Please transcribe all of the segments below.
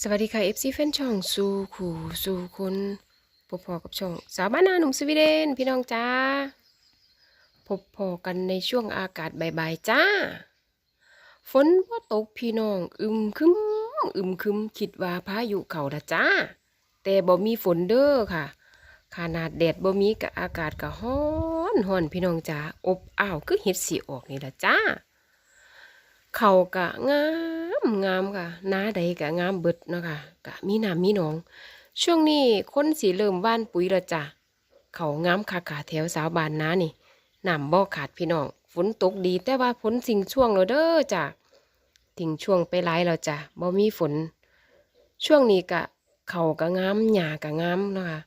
สวัสดีค่ะ FC แฟนช่องสู่ขู่สู่คนพบพอกับช่องสาวบ้านนาหนุ่มสวีเดนพี่น้องจ้าพบพอกันในช่วงอากาศบ่ายๆจ้า ฝนว่าตกพี่น้อง อึมครึมอึมครึมคิดว่าพายุเข้าละจ้า แต่บ่มีฝนเด้อค่ะ ขนาดแดดบ่มีกับอากาศก็ร้อนร้อนพี่น้องจ้าอบอ้าวคือเห็ดสีออกนี่ละจ้า เขากะงามงามค่ะน้าใดกะงามเบิดเนาะค่ะกะมีน้ำมีหนอง ช่วงนี้คนสิเริ่มว่านปุ๋ยละจ้ะเขางามค่ะค่ะแถวสาวบานน้านี่น้ำบ่ขาดพี่น้องฝนตกดีแต่ว่าฝนสิ่งช่วงแล้วเด้อจ้ะทิ้งช่วงไปหลายแล้วจ้ะบ่มีฝน ช่วงนี้กะเขากะงามหญ้ากะงามเนาะค่ะ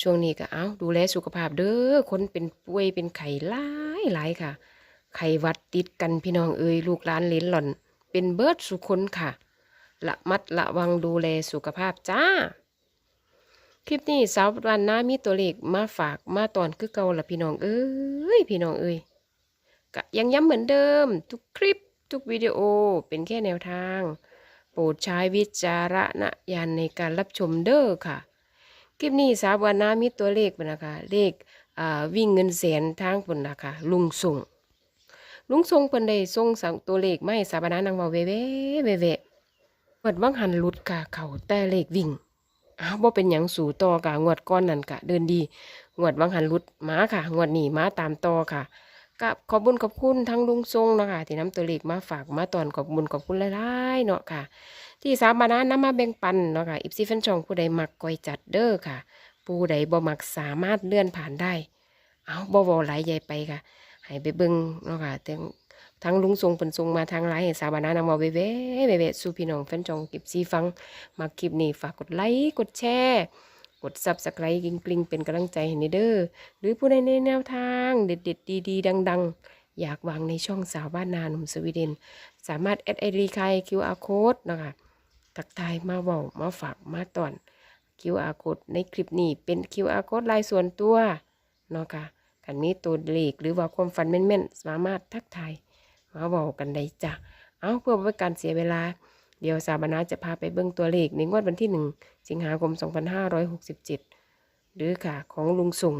ช่วงนี้ก็เอาดูแลสุขภาพเด้อคนเป็นป่วยเป็นไข้หลายหลายค่ะ ไข้หวัดติดกันพี่น้องเอ่ยลูกหลานเลนหล่อน เป็นเบิร์ดสุคนค่ะ ละมัดละวังดูแลสุขภาพจ้า คลิปนี้สาววันน้ามีตัวเลขมาฝากมาตอนคือเก่าละพี่น้องเอ้ยพี่น้องเอ้ยก็ยังย้ำเหมือนเดิม ทุกคลิปทุกวิดีโอเป็นแค่แนวทาง โปรดใช้วิจารณญาณในการรับชมเด้อค่ะ คลิปนี้สาววันน้ามีตัวเลขนะคะเลขวิ่งเงินแสนทางปุ่นนะคะลุงส่ง ลุงทรงเพิ่นได้ส่งสั่งตัวเลขไมาให้สาบานานางเว้าเว่ๆเว่ๆเปิดวังหันหลุดกะเขาแต่เลขวิ่งอ้าวบ่เป็นหยังสู่ต่อกะงวดก้อนนั่นกะ เดินดีงวดวังหันหลุดมาค่ะงวดหนี้มาตามต่อค่ะกับขอบุญขอบคุณทั้งลุงทรงนะคะที่นำตัวเลขมาฝากมาตอนขอบุญขอบคุณหลายๆเนาะค่ะ ที่สาบานานำมาแบ่งปันเนาะค่ะอิฟซีแฟนช่องผู้ใดมักก้อยจัดเด้อค่ะ ผู้ใดบ่มักสามารถเลื่อนผ่านได้ เอาบ่เว้าหลายใหญ่ไปค่ะ ให้ไปเบิ่งเนาะค่ะทั้งลุงทรงเพิ่นทรงมาทางไลน์สาวบานานมาเว้เว้เว้เว้สู่พี่น้องแฟนจองกิบซีฟัง มาคลิปนี้ฝากกดไลค์กดแชร์กด Subscribe กริ๊งกริ๊งเป็นกำลังใจให้นี่เด้อหรือผู้ใดในแนวทางเด็ดๆดีๆดังๆอยากวางในช่องสาวบ้านนาหนุ่มสวีเดน สามารถแอดไอดีคาย QR code นะคะทักทายมาเว้ามาฝากมาตอน QR code ในคลิปนี้เป็น QR code ลายส่วนตัวเนาะค่ะ กันมีตัวเลขหรือว่าความฝันแม่นๆ สามารถทักทายมาบอกกันได้จ้ะ เอาเพื่อไม่การเสียเวลา เดี๋ยวสาบนาจะพาไปเบิ่งตัวเลขในงวดวันที่หนึ่งสิงหาคม 2567 หรือค่ะของลุงส่ง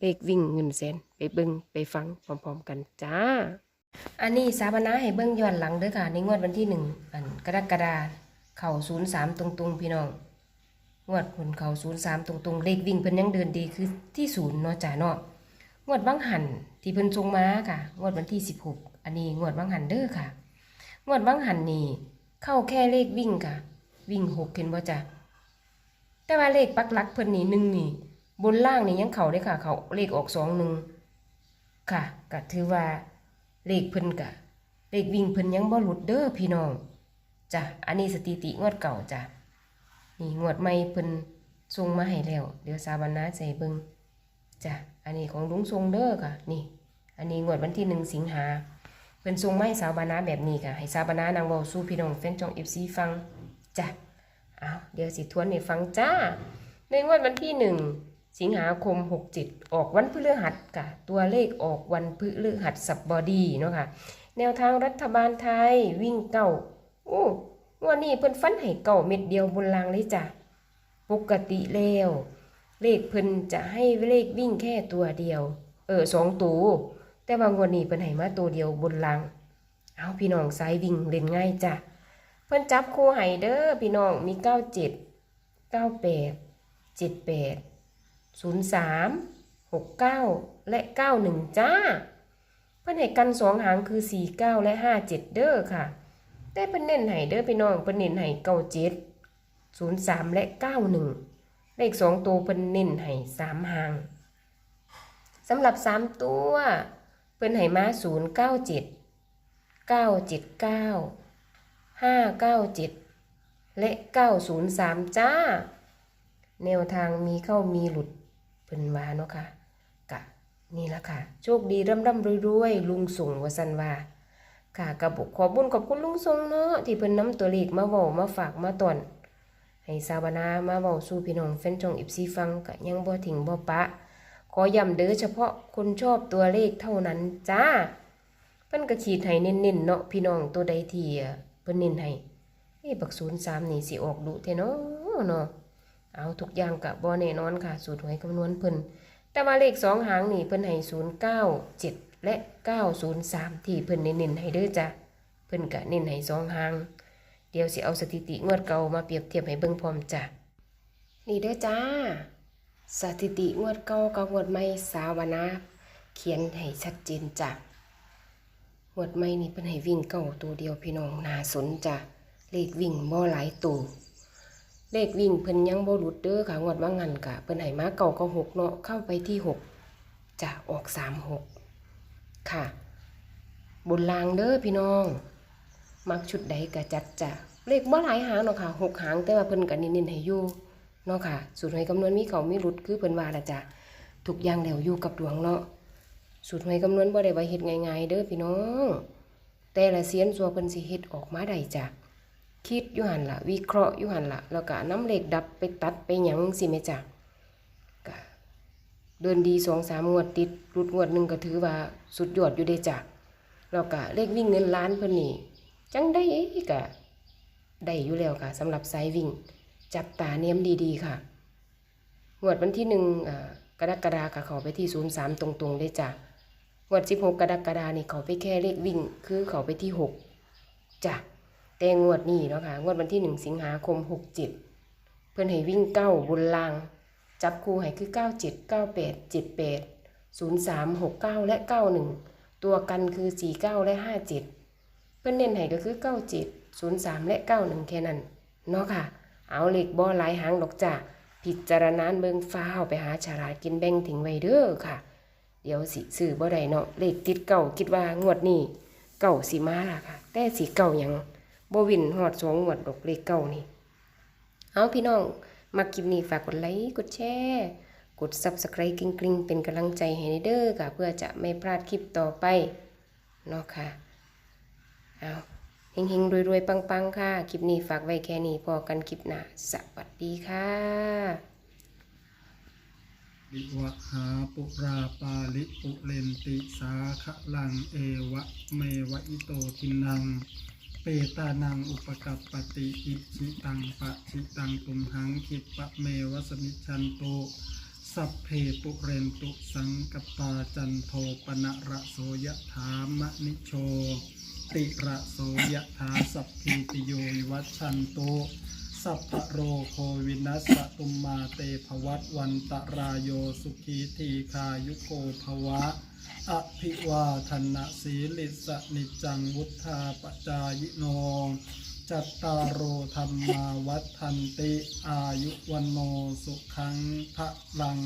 เลขวิ่งเงินแสนไปเบิ่งไปฟังพร้อมๆ กันจ้า อันนี้สาบนาให้เบิ่งย้อนหลังเด้อค่ะ ในงวดวันที่หนึ่งอันกรกฎาเข่าศูนย์สามตรงๆ พี่น้องงวดผลเข่าศูนย์สามตรงๆ เลขวิ่งเพิ่นยังเดินดีคือที่ศูนย์เนาะจ้าเนาะ งวดบางหันที่เพิ่นส่งมาค่ะ งวดวันที่16อันนี้งวดบางหันเด้อค่ะ งวดบางหันนี่เข้าแค่เลขวิ่งค่ะ วิ่งหกเห็นบ่จ้ะแต่ว่าเลขปักลักเพิ่นนี่หนึ่งนี่ บนล่างนี่ยังเข้าได้ค่ะ เขาเลขออกสองหนึ่งค่ะก็ถือว่าเลขเพิ่นกะเลขวิ่งเพิ่นยังบ่หลุดเด้อพี่น้องจ้ะอันนี้สถิติงวดเก่าจ้ะนี่งวดใหม่เพิ่นส่งมาให้แล้ว เดี๋ยวสาบันนาใส่เบิ่ง จ้ะอันนี้ของลุงทรงเด้อค่ะ นี่ อันนี้งวดวันที่หนึ่งสิงหาเป็นทรงไม้สาวบานาแบบนี้ค่ะ ให้สาวบานานางเวาสู้พี่น้องแฟนจองเอฟซีฟังจ้ะเอาเดี๋ยวสิทวนให้ฟังจ้า ในงวดวันที่หนึ่งสิงหาคมหกจิตออกวันพฤหัสค่ะ ตัวเลขออกวันพฤหัสสับบอดีเนาะค่ะ แนวทางรัฐบาลไทยวิ่งเก้าโอ้งวดนี้เพิ่นฟันให้เก้าเม็ดเดียวบนรางเลยจ้ะ ปกติแล้ว เลขเพิ่นจะให้เลขวิ่งแค่ตัวเดียว เออสองตัวแต่บางวันนี้เพิ่นให้มาตัวเดียวบนลัง เอาพี่น้องสายวิ่งเล่นง่ายจ้ะเพิ่นจับคู่ให้เด้อพี่น้องมีเก้าเจ็ดเก้าแปดเจ็ดแปดศูนย์สามหกเก้าและเก้าหนึ่งจ้า เพิ่นให้กันสองหางคือสี่เก้าและห้าเจ็ดเด้อค่ะ แต่เพิ่นเน้นให้เด้อพี่น้องเพิ่นเน้นให้เก้าเจ็ดศูนย์สามและเก้าหนึ่ง เลขสองตัวเพิ่นเน้นให้สามหางสำหรับสามตัวเพิ่นให้มาศูนย์เก้าเจ็ดเก้าเจ็ดเก้าห้าเก้าเจ็ดและเก้าศูนย์สามจ้า แนวทางมีเข้ามีหลุดเพิ่นว่าเนาะค่ะกะนี่ละค่ะ โชคดีร่ำร่ำรวยๆลุงส่งวสันว่าค่ะกระบุกขอบุญขอบคุณลุงทรงเนาะที่เพิ่นนำตัวเลขมาเว้ามาฝากมาตอน ให้สาวนามาเว้าสู่พี่น้องแฟนจองอิบซีฟังกะยังบ่ถิงบ่ปะ ขอย้ำเด้อเฉพาะคนชอบตัวเลขเท่านั้นจ้าเพิ่นก็ขีดให้เน้นๆเนาะพี่น้องตัวใดที่เพิ่นเน้นให้เอ้บักศูนย์สามนี่สิออกดุเทเนาะเนาะเอาทุกอย่างกะบ่แน่นอนค่ะ สูตรหวยคำนวณเพิ่นแต่ว่าเลขสองหางนี่เพิ่นให้ศูนย์เก้าเจ็ดและเก้าศูนย์สามที่เพิ่นเน้นๆให้เด้อจ้ะ เพิ่นกะเน้นให้สองหาง เดี๋ยวสิเอาสถิติงวดเก่ามาเปรียบเทียบให้เบิ่งพร้อมจ้ะนี่เด้อจ้า สถิติงวดเก่ากับงวดใหม่สาวนาเขียนให้ชัดเจนจ้ะงวดใหม่นี่เพิ่นให้วิ่งเก้าตัวเดียวพี่น้องน่าสนจ้ะเลขวิ่งบ่หลายตัวเลขวิ่งเพิ่นยังบ่หลุดเด้อค่ะงวดว่างันกะเพิ่นให้มาเก่าก็หกเนาะเข้าไปที่หกจะออกสามหกค่ะ บนรางเด้อพี่น้อง มักชุดใดก็จัดจ้ะเลขบ่หลายหางเนาะค่ะหกหางแต่ว่าเพิ่นก็เน้นๆให้อยู่เนาะค่ะสูตรหวยคำนวณมีเขามีหลุดคือเพิ่นว่าละจ้ะทุกอย่างแล้วอยู่กับดวงเนาะสูตรหวยคำนวณบ่ได้ว่าเฮ็ดง่ายๆเด้อพี่น้อง แต่ละเสียนสัวเพิ่นสิเฮ็ดออกมาได้จ้ะคิดอยู่หันละวิเคราะห์อยู่หันละแล้วก็น้ำเลขดับไปตัดไปหยังสิแม่จ้ะก็เดินดี2-3งสามงวดติดรุดงวดหนึ่งก็ถือว่าสุดยอดอยู่เด้จ้ะแล้วก็เลขวิ่งเงินล้านเพิ่นนี่ จังได้ก็ได้อยู่แล้วค่ะสำหรับสายวิ่ง จับตาเนียมดีๆค่ะงวดวันที่หนึ่งอ่ากรกฎาคมเขาไปที่ศูนย์สามตรงๆได้จ้ะงวดสิบหกกรกฎานี่เขาไปแค่เลขวิ่ง คือเขาไปที่หกจ้ะแต่งวดนี้เนาะค่ะงวดวันที่หนึ่งสิงหาคมหกเจ็ดเพื่อนให้วิ่งเก้าบนลาง จับคู่ให้คือเก้าเจ็ดเก้าแปดเจ็ดแปดศูนย์สามหกเก้าและเก้าหนึ่งตัวกันคือสี่เก้าและห้าเจ็ด เพื่อนเน้นให้ก็คือเก้าเจ็ดศูนย์สามและเก้าหนึ่งแค่นั้นเนาะค่ะ เอาเหล็กบ่อหลายหางดอกจ้ะพิจารณาเบิงฟ้าไปหาฉลาดกินแบ่งทิ้งไว้เด้อค่ะ เดี๋ยวสิซื้อบ่ได้เนาะเลขติดเก่าคิดว่างวดนี้เก่าสิมาล่ะค่ะ แต่สิเก่ายังบ่วินฮอดสองงวดดอกเลขเก่านี่ เอาพี่น้อง มาคลิปนี้ฝากกดไลค์กดแชร์กด Subscribe กริ๊งๆ เป็นกำลังใจให้เด้อค่ะ เพื่อจะไม่พลาดคลิปต่อไปเนาะค่ะ เอาเฮงๆรวยๆ ปังๆ ค่ะ คลิปนี้ฝากไว้แค่นี้พอกันคลิปหน้าสวัสดีค่ะวิวะหาปุราปาลิปุเรนติสาขลังเอวะเมวะอิโตทินัง เปตานังอุปกัปปติอิชิตังปะชิตังตุมหังคิปะเมวะสมิชันโตสัพเพปุเรนตุสังกปาจันโทปนะระโสยะถามะนิโช ติระโสยถาสัพพิติโยวิวัชชันโตสัพพโรโควินัสตุมมาเตภวัตวันตรายโยสุขีทีคายุโกภวะ อภิวาทนะสีลิสนิจจังวุธาปจายโน จัตตารโอธรรมาวัฏทันติอายุวันโนสุขังพระลัง